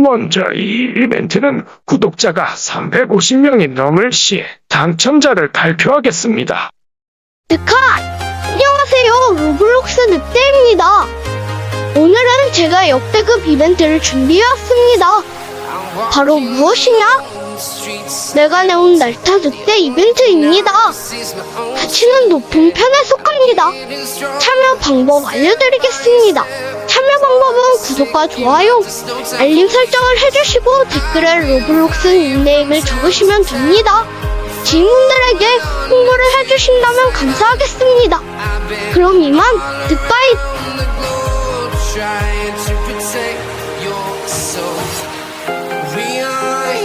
먼저 이 이벤트는 구독자가 350명이 넘을 시 당첨자를 발표하겠습니다. 늑카! 안녕하세요. 로블록스 늑대입니다. 오늘은 제가 역대급 이벤트를 준비해왔습니다. 바로 무엇이냐? 내가 내온 날타 늑대 이벤트입니다. 가치는 높은 편에 속합니다. 참여 방법 알려드리겠습니다. 참여 방법은 구독과 좋아요, 알림 설정을 해주시고 댓글에 로블록스 닉네임을 적으시면 됩니다. 지인분들에게 홍보를 해주신다면 감사하겠습니다. 그럼 이만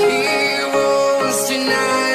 heroes tonight.